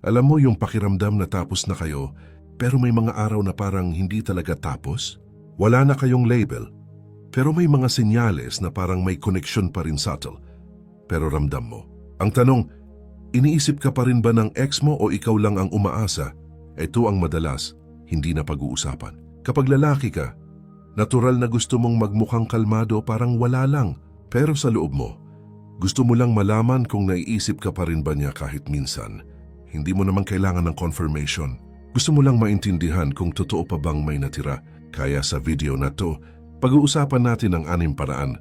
Alam mo yung pakiramdam na tapos na kayo, pero may mga araw na parang hindi talaga tapos? Wala na kayong label, pero may mga senyales na parang may connection pa rin subtle. Pero ramdam mo. Ang tanong, iniisip ka pa rin ba ng ex mo o ikaw lang ang umaasa? Ito ang madalas, hindi na pag-uusapan. Kapag lalaki ka, natural na gusto mong magmukhang kalmado parang wala lang. Pero sa loob mo, gusto mo lang malaman kung naiisip ka pa rin ba niya kahit minsan. Hindi mo naman kailangan ng confirmation. Gusto mo lang maintindihan kung totoo pa bang may natira. Kaya sa video na to, pag-uusapan natin ang anim paraan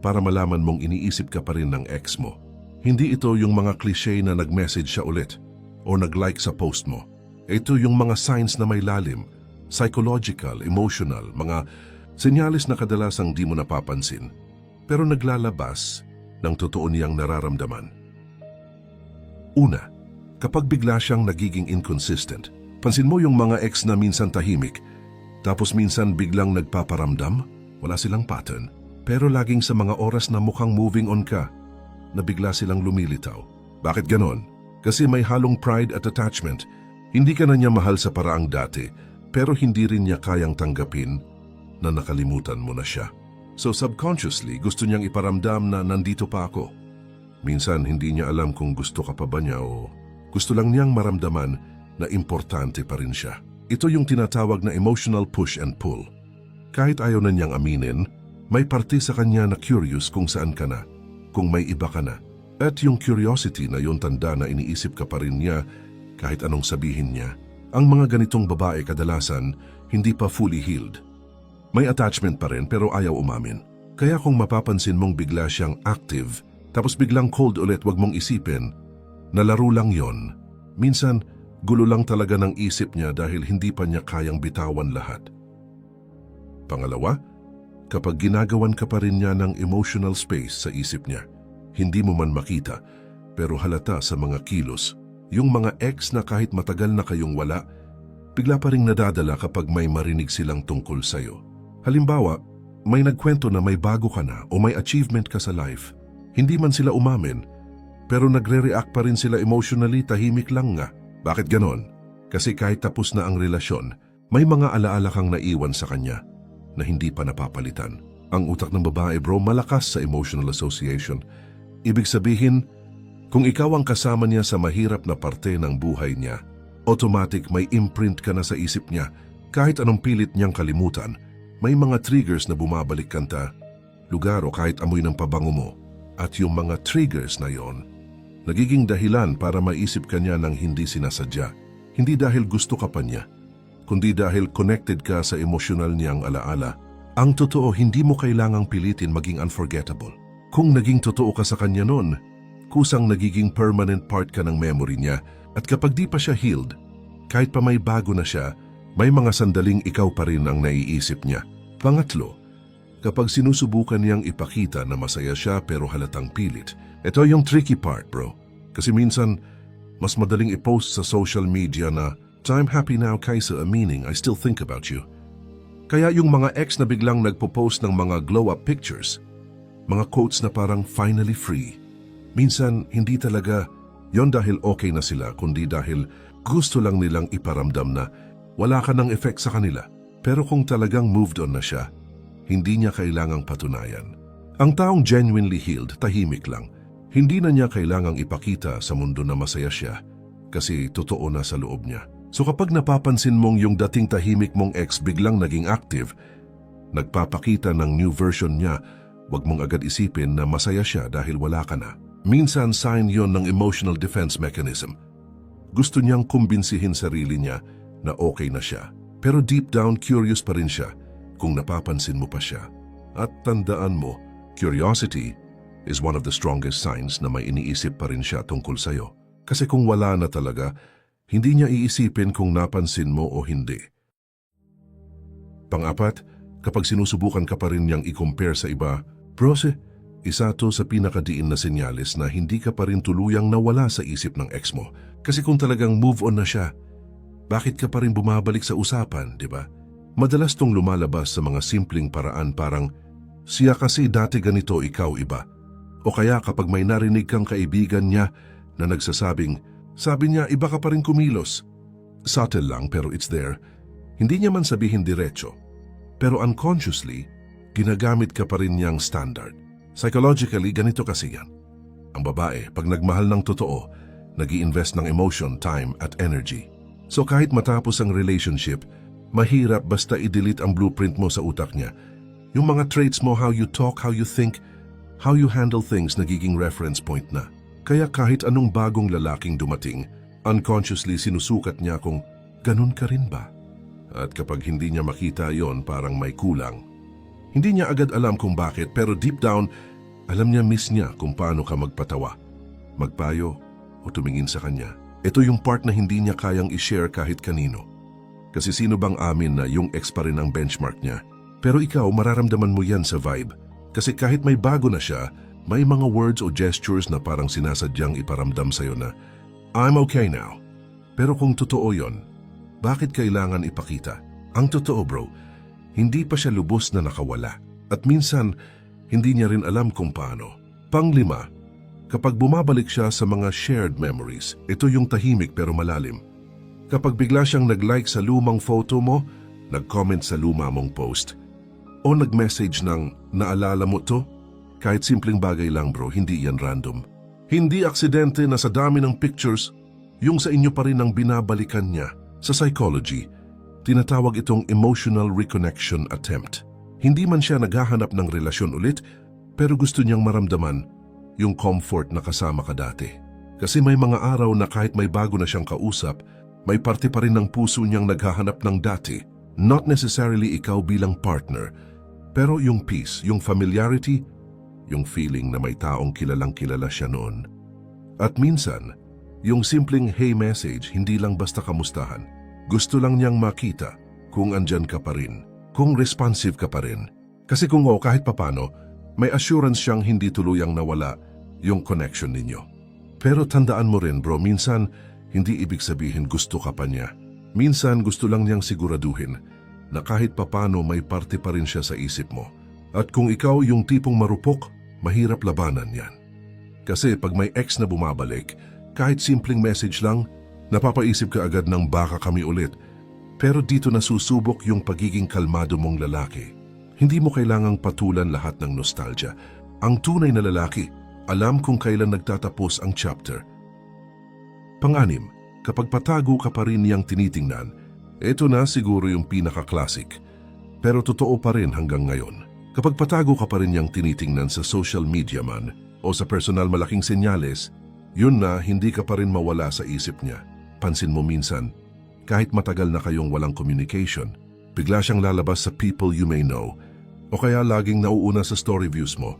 para malaman mong iniisip ka pa rin ng ex mo. Hindi ito yung mga cliche na nag-message siya ulit o nag-like sa post mo. Ito yung mga signs na may lalim, psychological, emotional, mga senyales na kadalasang di mo napapansin pero naglalabas ng totoo niyang nararamdaman. Una, kapag bigla siyang nagiging inconsistent, pansin mo yung mga ex na minsan tahimik, tapos minsan biglang nagpaparamdam, wala silang pattern, pero laging sa mga oras na mukhang moving on ka, na bigla silang lumilitaw. Bakit ganon? Kasi may halong pride at attachment. Hindi ka na niya mahal sa paraang dati, pero hindi rin niya kayang tanggapin na nakalimutan mo na siya. So subconsciously, gusto niyang iparamdam na nandito pa ako. Minsan hindi niya alam kung gusto ka pa ba niya o gusto lang niyang maramdaman na importante pa rin siya. Ito yung tinatawag na emotional push and pull. Kahit ayaw na niyang aminin, may parte sa kanya na curious kung saan ka na, kung may iba ka na. At yung curiosity na yung tanda na iniisip ka pa rin niya kahit anong sabihin niya. Ang mga ganitong babae kadalasan hindi pa fully healed. May attachment pa rin pero ayaw umamin. Kaya kung mapapansin mong bigla siyang active, tapos biglang cold ulit wag mong isipin, na laro lang yon. Minsan, gulo lang talaga ng isip niya dahil hindi pa niya kayang bitawan lahat. Pangalawa, kapag ginagawan ka pa rin niya ng emotional space sa isip niya, hindi mo man makita, pero halata sa mga kilos, yung mga ex na kahit matagal na kayong wala, bigla pa rin nadadala kapag may marinig silang tungkol sa'yo. Halimbawa, may nagkwento na may bago ka na o may achievement ka sa life. Hindi man sila umamin, pero nagre-react pa rin sila emotionally tahimik lang nga. Bakit ganon? Kasi kahit tapos na ang relasyon, may mga alaala kang naiwan sa kanya na hindi pa napapalitan. Ang utak ng babae bro malakas sa emotional association. Ibig sabihin, kung ikaw ang kasama niya sa mahirap na parte ng buhay niya, automatic may imprint ka na sa isip niya kahit anong pilit niyang kalimutan. May mga triggers na bumabalik kanta, lugar o kahit amoy ng pabango mo. At yung mga triggers na yon, nagiging dahilan para maisip ka niya ng hindi sinasadya. Hindi dahil gusto ka pa niya, kundi dahil connected ka sa emosyonal niyang alaala. Ang totoo, hindi mo kailangang pilitin maging unforgettable. Kung naging totoo ka sa kanya noon, kusang nagiging permanent part ka ng memory niya at kapag di pa siya healed, kahit pa may bago na siya, may mga sandaling ikaw pa rin ang naiisip niya. Pangatlo, kapag sinusubukan niyang ipakita na masaya siya pero halatang pilit, ito yung tricky part bro. Kasi minsan, mas madaling i-post sa social media na I'm happy now kaysa meaning I still think about you. Kaya yung mga ex na biglang nagpo-post ng mga glow-up pictures, mga quotes na parang finally free, minsan hindi talaga yon dahil okay na sila kundi dahil gusto lang nilang iparamdam na wala ka ng effect sa kanila. Pero kung talagang moved on na siya, hindi niya kailangang patunayan. Ang taong genuinely healed, tahimik lang. Hindi na niya kailangang ipakita sa mundo na masaya siya kasi totoo na sa loob niya. So kapag napapansin mong yung dating tahimik mong ex biglang naging active, nagpapakita ng new version niya, wag mong agad isipin na masaya siya dahil wala ka na. Minsan sign yon ng emotional defense mechanism. Gusto niyang kumbinsihin sarili niya na okay na siya. Pero deep down curious pa rin siya kung napapansin mo pa siya. At tandaan mo, curiosity is one of the strongest signs na may iniisip pa rin siya tungkol sa'yo. Kasi kung wala na talaga, hindi niya iisipin kung napansin mo o hindi. Pang-apat, kapag sinusubukan ka pa rin niyang i-compare sa iba, brose, isa to sa pinakadiin na senyales na hindi ka pa rin tuluyang nawala sa isip ng ex mo. Kasi kung talagang move on na siya, bakit ka pa rin bumabalik sa usapan, di ba? Madalas tong lumalabas sa mga simpleng paraan parang, siya kasi dati ganito ikaw iba. O kaya kapag may narinig kang kaibigan niya na nagsasabing, Sabi niya, iba ka pa rin kumilos. Subtle lang pero it's there. Hindi niya man sabihin diretso. Pero unconsciously, ginagamit ka pa rin niyang standard. Psychologically, ganito kasi yan. Ang babae, pag nagmahal ng totoo, nag invest ng emotion, time at energy. So kahit matapos ang relationship, mahirap basta i-delete ang blueprint mo sa utak niya. Yung mga traits mo, how you talk, how you think, how you handle things nagiging reference point na. Kaya kahit anong bagong lalaking dumating, unconsciously sinusukat niya kung ganun ka rin ba? At kapag hindi niya makita yon parang may kulang. Hindi niya agad alam kung bakit pero deep down, alam niya miss niya kung paano ka magpatawa, magpayo o tumingin sa kanya. Ito yung part na hindi niya kayang i-share kahit kanino. Kasi sino bang amin na yung ex pa rin ang benchmark niya? Pero ikaw, mararamdaman mo yan sa vibe. Kasi kahit may bago na siya, may mga words o gestures na parang sinasadyang iparamdam sa'yo na, I'm okay now. Pero kung totoo yon, bakit kailangan ipakita? Ang totoo bro, hindi pa siya lubos na nakawala. At minsan, hindi niya rin alam kung paano. Panglima, kapag bumabalik siya sa mga shared memories, ito yung tahimik pero malalim. Kapag bigla siyang nag-like sa lumang photo mo, nag-comment sa luma mong post, o nag-message ng naalala mo to, kahit simpleng bagay lang bro, hindi yan random. Hindi aksidente na sa dami ng pictures, yung sa inyo pa rin ang binabalikan niya. Sa psychology, tinatawag itong emotional reconnection attempt. Hindi man siya naghahanap ng relasyon ulit, pero gusto niyang maramdaman yung comfort na kasama ka dati. Kasi may mga araw na kahit may bago na siyang kausap, may parte pa rin ng puso niyang naghahanap ng dati. Not necessarily ikaw bilang partner, pero yung peace, yung familiarity, yung feeling na may taong kilalang kilala siya noon. At minsan, yung simpleng hey message hindi lang basta kamustahan. Gusto lang niyang makita kung andyan ka pa rin, kung responsive ka pa rin. Kasi kung o kahit papano, may assurance siyang hindi tuluyang nawala yung connection ninyo. Pero tandaan mo rin bro, minsan hindi ibig sabihin gusto ka pa niya. Minsan gusto lang niyang siguraduhin na kahit papano may parte pa rin siya sa isip mo. At kung ikaw yung tipong marupok, mahirap labanan yan. Kasi pag may ex na bumabalik, kahit simpleng message lang, napapaisip ka agad ng baka kami ulit. Pero dito nasusubok yung pagiging kalmado mong lalaki. Hindi mo kailangang patulan lahat ng nostalgia. Ang tunay na lalaki, alam kung kailan nagtatapos ang chapter. Panganim, kapag patago ka pa rin niyang tinitingnan, ito na siguro yung pinaka-classic. Pero totoo pa rin hanggang ngayon. Kapag patago ka pa rin niyang tinitingnan sa social media man o sa personal malaking senyales, yun na hindi ka pa rin mawala sa isip niya. Pansin mo minsan, kahit matagal na kayong walang communication, bigla siyang lalabas sa people you may know o kaya laging nauuna sa story views mo.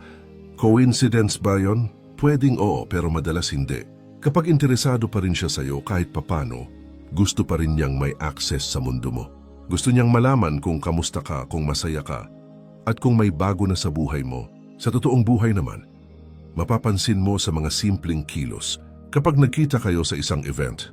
Coincidence ba yon? Pwedeng oo pero madalas hindi. Kapag interesado pa rin siya sa'yo kahit papano, gusto pa rin niyang may access sa mundo mo. Gusto niyang malaman kung kamusta ka, kung masaya ka, at kung may bago na sa buhay mo. Sa totoong buhay naman, mapapansin mo sa mga simpleng kilos kapag nagkita kayo sa isang event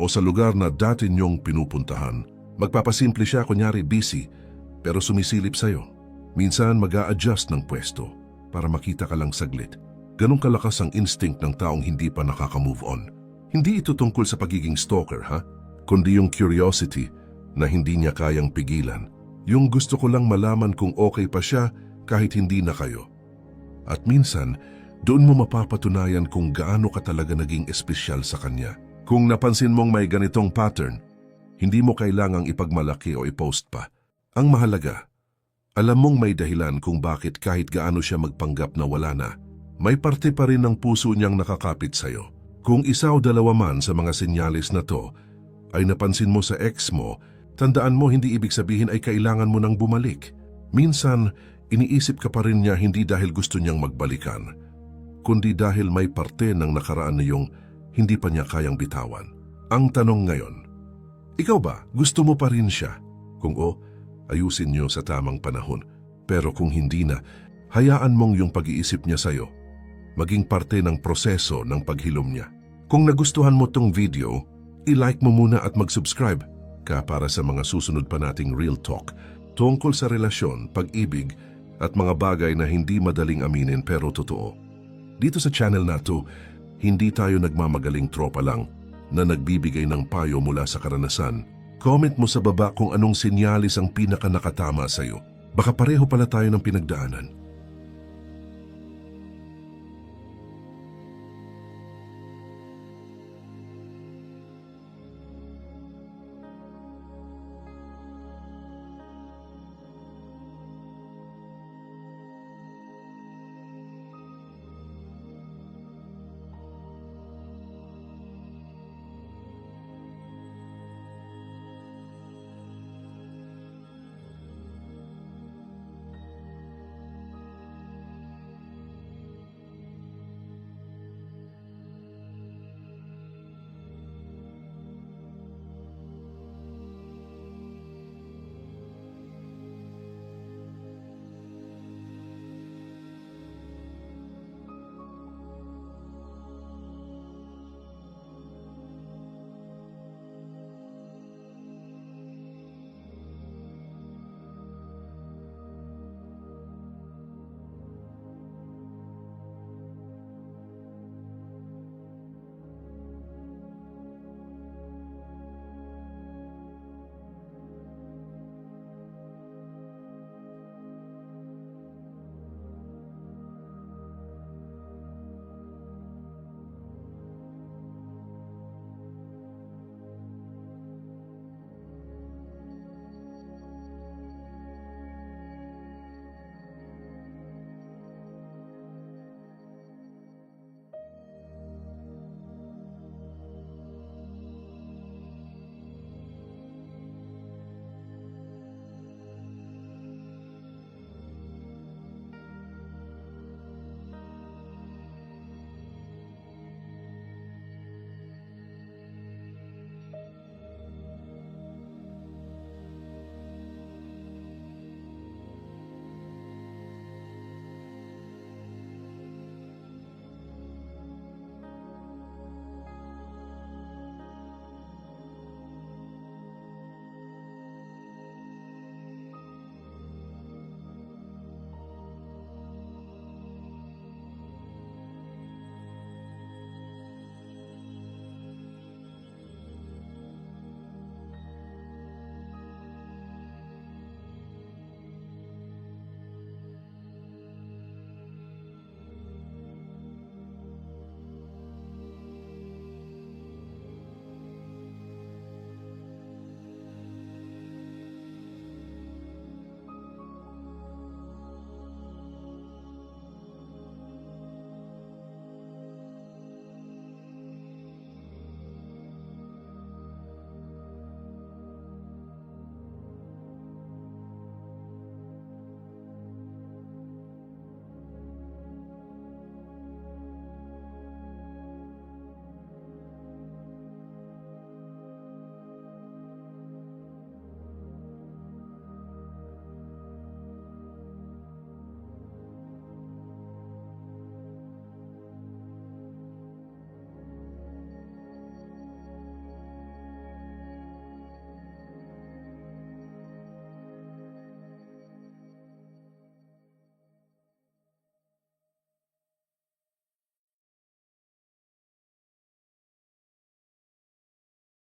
o sa lugar na dati niyong pinupuntahan, magpapasimple siya kunyari busy pero sumisilip sa'yo. Minsan mag adjust ng pwesto para makita ka lang saglit. Ganong kalakas ang instinct ng taong hindi pa nakaka-move on. Hindi ito tungkol sa pagiging stalker, ha? Kundi yung curiosity na hindi niya kayang pigilan. Yung gusto ko lang malaman kung okay pa siya kahit hindi na kayo. At minsan, doon mo mapapatunayan kung gaano ka talaga naging espesyal sa kanya. Kung napansin mong may ganitong pattern, hindi mo kailangang ipagmalaki o i-post pa. Ang mahalaga, alam mong may dahilan kung bakit kahit gaano siya magpanggap na wala na, may parte pa rin ng puso niyang nakakapit sa'yo. Kung isa o dalawa man sa mga senyales na to ay napansin mo sa ex mo, tandaan mo hindi ibig sabihin ay kailangan mo nang bumalik. Minsan, iniisip ka pa rin niya hindi dahil gusto niyang magbalikan, kundi dahil may parte ng nakaraan na yung hindi pa niya kayang bitawan. Ang tanong ngayon, ikaw ba gusto mo pa rin siya? Kung o, ayusin niyo sa tamang panahon. Pero kung hindi na, hayaan mong yung pag-iisip niya sa'yo maging parte ng proseso ng paghilom niya. Kung nagustuhan mo tong video, i-like mo muna at mag-subscribe ka para sa mga susunod pa nating Real Talk tungkol sa relasyon, pag-ibig at mga bagay na hindi madaling aminin pero totoo. Dito sa channel na to, hindi tayo nagmamagaling tropa lang. na nagbibigay ng payo mula sa karanasan. Comment mo sa baba kung anong sinyalis ang pinaka nakatama sa'yo. Baka pareho pala tayo ng pinagdaanan.